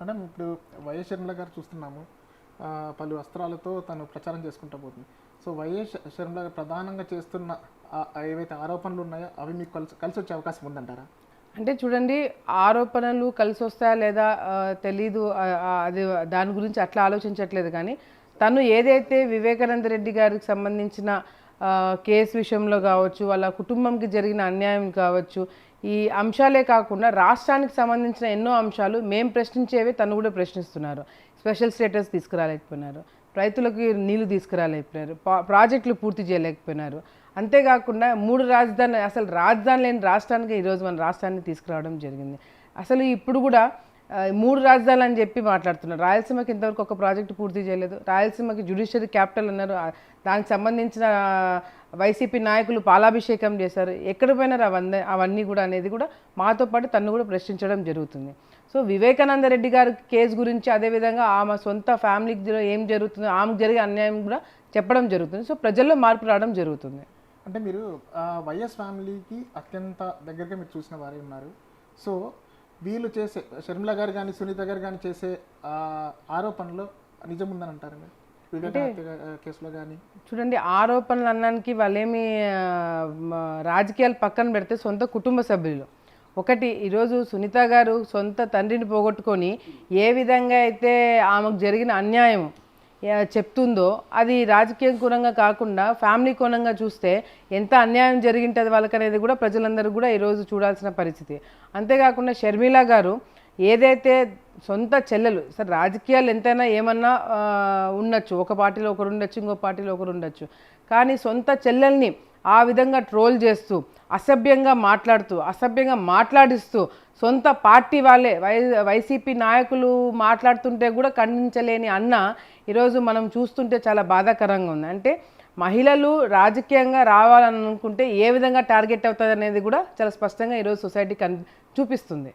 అంటే ఇప్పుడు వైఎస్ షర్మిల గారు చూస్తున్నాము. పలు వస్త్రాలతో తను ప్రచారం చేసుకుంటూ పోతుంది. సో వైఎస్ షర్మిల గారు ప్రధానంగా చేస్తున్న ఏవైతే ఆరోపణలు ఉన్నాయో అవి మీకు కలిసి కలిసి వచ్చే అవకాశం ఉందంటారా? అంటే చూడండి ఆరోపణలు కలిసి వస్తాయా లేదా తెలీదు. అది దాని గురించి అట్లా ఆలోచించట్లేదు కానీ తను ఏదైతే వివేకానంద రెడ్డి గారికి సంబంధించిన కేసు విషయంలో కావచ్చు వాళ్ళ కుటుంబంకి జరిగిన అన్యాయం కావచ్చు ఈ అంశాలే కాకుండా రాష్ట్రానికి సంబంధించిన ఎన్నో అంశాలు మేము ప్రశ్నించేవి తను కూడా ప్రశ్నిస్తున్నారు. స్పెషల్ స్టేటస్ తీసుకురాలేకపోయినారు. రైతులకు నీళ్ళు తీసుకురాలేకపోయినారు. పా- ప్రాజెక్టులు పూర్తి చేయలేకపోయినారు. అంతేకాకుండా మూడు రాజధాని అసలు రాజధాని లేని రాష్ట్రానికి ఈరోజు మన రాష్ట్రాన్ని తీసుకురావడం జరిగింది. అసలు ఇప్పుడు కూడా మూడు రాజధానులు అని చెప్పి మాట్లాడుతున్నారు. రాయలసీమకి ఇంతవరకు ఒక ప్రాజెక్టు పూర్తి చేయలేదు. రాయలసీమకి జ్యుడిషియరీ క్యాపిటల్ అన్నారు దానికి సంబంధించిన వైసీపీ నాయకులు పాలాభిషేకం చేశారు. ఎక్కడ పోయినారు? అవన్నీ అవన్నీ కూడా అనేది కూడా మాతో పాటు తను కూడా ప్రశ్నించడం జరుగుతుంది. సో వివేకానంద రెడ్డి గారి కేసు గురించి అదేవిధంగా ఆమె సొంత ఫ్యామిలీకి ఏం జరుగుతుందో ఆమెకు జరిగే అన్యాయం కూడా చెప్పడం జరుగుతుంది. సో ప్రజల్లో మార్పు రావడం జరుగుతుంది. అంటే మీరు వైఎస్ ఫ్యామిలీకి అత్యంత దగ్గరగా మీరు చూసిన వారే ఉన్నారు. సో వీళ్ళు చేసే షర్మిల గారు కానీ సునీత గారు కానీ చేసే ఆరోపణలో నిజం ఉందని అంటారు మీరు? కేసులో కానీ చూడండి ఆరోపణలు అన్నానికి వాళ్ళేమి రాజకీయాలు పక్కన పెడితే సొంత కుటుంబ సభ్యులు. ఒకటి ఈరోజు సునీత గారు సొంత తండ్రిని పోగొట్టుకొని ఏ విధంగా అయితే ఆమెకు జరిగిన అన్యాయం చెప్తుందో అది రాజకీయ కోణంగా కాకుండా ఫ్యామిలీ కోణంగా చూస్తే ఎంత అన్యాయం జరిగింటుంది వాళ్ళకనేది కూడా ప్రజలందరూ కూడా ఈరోజు చూడాల్సిన పరిస్థితి. అంతేకాకుండా షర్మిల గారు ఏదైతే సొంత చెల్లెలు సరే రాజకీయాలు ఎంతైనా ఏమన్నా ఉండొచ్చు. ఒక పార్టీలో ఒకరు ఉండొచ్చు ఇంకో పార్టీలో ఒకరు ఉండొచ్చు. కానీ సొంత చెల్లెల్ని ఆ విధంగా ట్రోల్ చేస్తూ అసభ్యంగా మాట్లాడుతూ అసభ్యంగా మాట్లాడిస్తూ సొంత పార్టీ వాళ్ళే వై వైసీపీ నాయకులు మాట్లాడుతుంటే కూడా ఖండించలేని అన్న ఈరోజు మనం చూస్తుంటే చాలా బాధాకరంగా ఉంది. అంటే మహిళలు రాజకీయంగా రావాలని అనుకుంటే ఏ విధంగా టార్గెట్ అవుతుంది అనేది కూడా చాలా స్పష్టంగా ఈరోజు సొసైటీ కన్ చూపిస్తుంది.